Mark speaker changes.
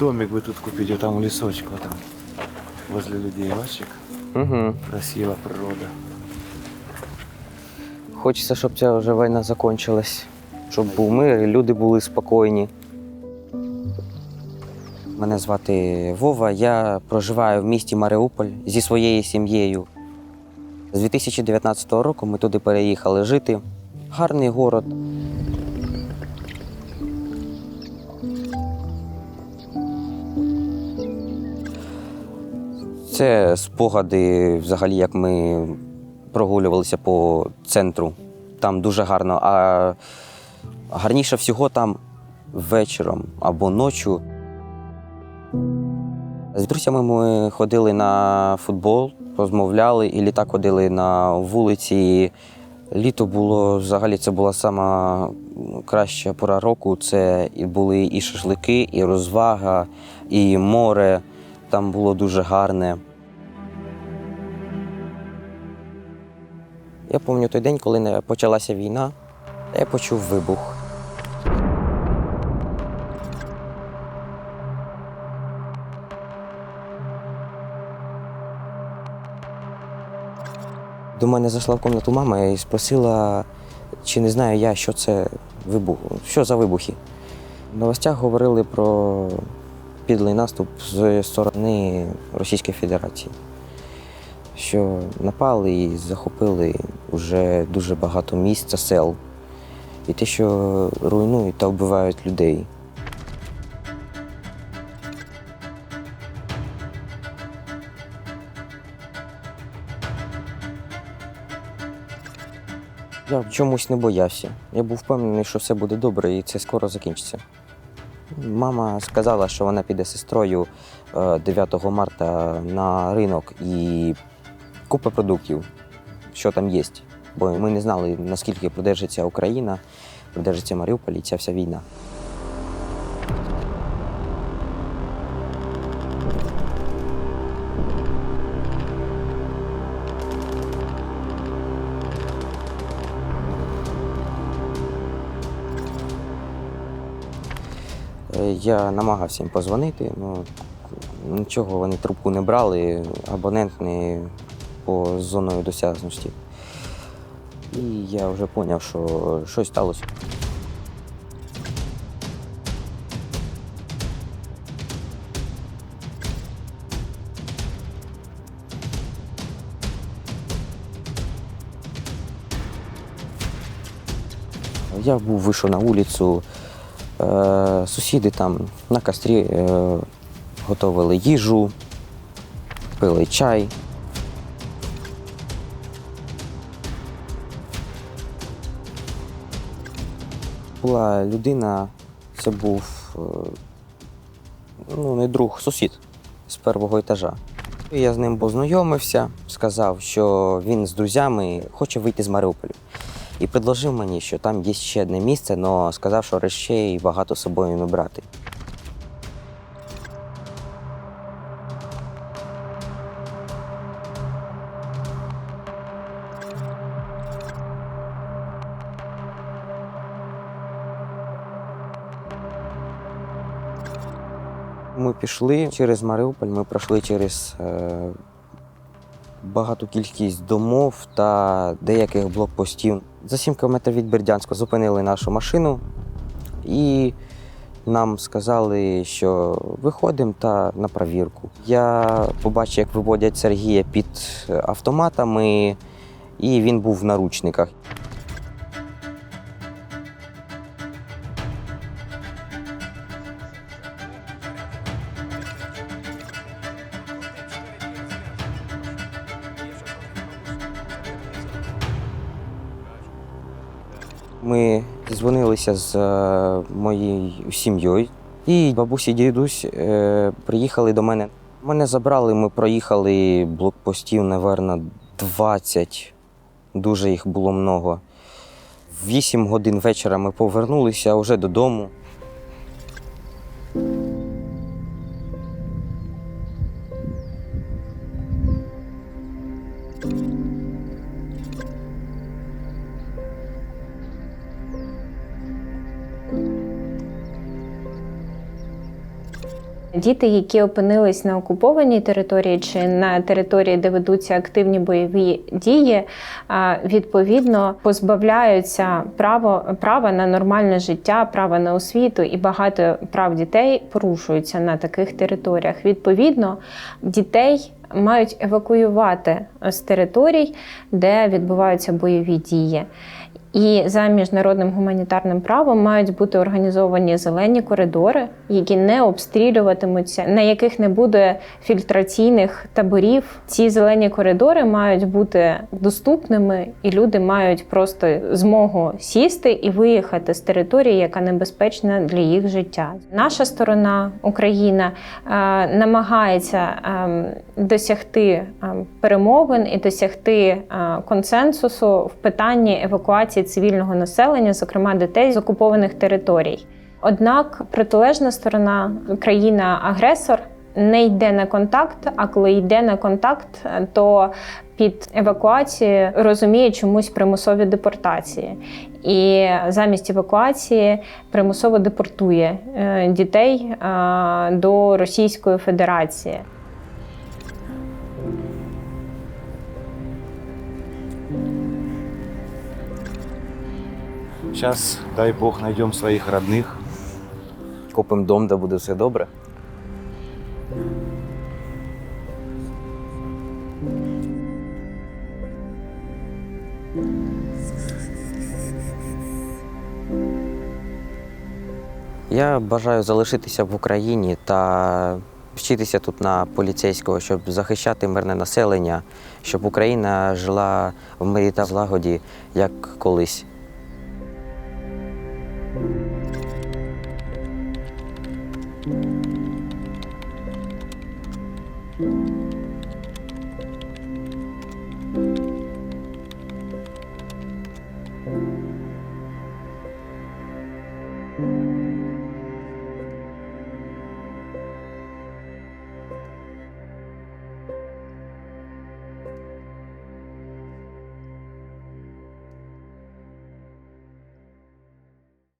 Speaker 1: домик бы тут купить, вот там у лесочка, вот там, возле людей, бачик.
Speaker 2: Угу.
Speaker 1: Красива природа.
Speaker 2: Хочеться, щоб ця вже війна закінчилась, щоб був мир і люди були спокійні. Мене звати Вова, я проживаю в місті Маріуполь зі своєю сім'єю. З 2019 року ми туди переїхали жити. Гарний город. Це спогади, взагалі, як ми прогулювалися по центру. Там дуже гарно. А гарніше всього там вечором або ночі. З друзями ми ходили на футбол, розмовляли, і літа ходили на вулиці. Літо було взагалі це була сама краща пора року. Це були і шашлики, і розвага, і море. Там було дуже гарне. Я пам'ятаю той день, коли почалася війна, я почув вибух. До мене зайшла в кімнату мама і спросила, чи не знаю я, що це вибух, що за вибухи. В новостях говорили про підлий наступ з сторони Російської Федерації що напали і захопили вже дуже багато місць та сел. І те, що руйнують та вбивають людей. Я чомусь не боявся. Я був впевнений, що все буде добре і це скоро закінчиться. Мама сказала, що вона піде з сестрою е, 9 марта на ринок і купа продуктів, що там є. Бо ми не знали, наскільки продержиться Україна, продержиться Маріуполь і ця вся війна. Е, Я намагався їм позвонити, ну нічого вони трубку не брали, абонент не по зоною досяжності. І я вже зрозумів, що щось сталося. Я був вийшов на вулицю, е, сусіди там на кострі е, готували їжу, пили чай. Була людина, це був е, ну, не друг, сусід з першого етажа. Я з ним познайомився, сказав, що він з друзями хоче вийти з Маріуполя. І предложив мені, що там є ще одне місце, але сказав, що речей багато з собою не брати. Ми пішли через Маріуполь, ми пройшли через е, багату кількість домов та деяких блокпостів. За 7 кілометрів від Бердянська зупинили нашу машину і нам сказали, що виходимо та на провірку. Я побачив, як виводять Сергія під автоматами, і він був в наручниках. Ми дзвонилися з е, моєю сім'єю, і бабуся і дідусь е, приїхали до мене. Мене забрали, ми проїхали блокпостів, напевно, 20. Дуже їх було много. В 8 годин вечора ми повернулися вже додому.
Speaker 3: Діти, які опинились на окупованій території чи на території, де ведуться активні бойові дії, відповідно позбавляються право, права на нормальне життя, права на освіту і багато прав дітей порушуються на таких територіях. Відповідно, дітей мають евакуювати з територій, де відбуваються бойові дії. І за міжнародним гуманітарним правом мають бути організовані зелені коридори, які не обстрілюватимуться, на яких не буде фільтраційних таборів. Ці зелені коридори мають бути доступними, і люди мають просто змогу сісти і виїхати з території, яка небезпечна для їх життя. Наша сторона, Україна, е, намагається е, досягти е, перемовин і досягти консенсусу в питанні евакуації цивільного населення, зокрема дітей з окупованих територій. Однак протилежна сторона, країна-агресор, не йде на контакт. А коли йде на контакт, то під евакуацією розуміє чомусь примусові депортації. І замість евакуації примусово депортує е, дітей е, до Російської Федерації.
Speaker 1: Сейчас, дай бог, найдем своих родных.
Speaker 2: Купимо дом, де буде все добре. Я бажаю залишитися в Україні та вчитися тут на поліцейського, щоб захищати мирне населення, щоб Україна жила в мирі та злагоді, як колись. thank you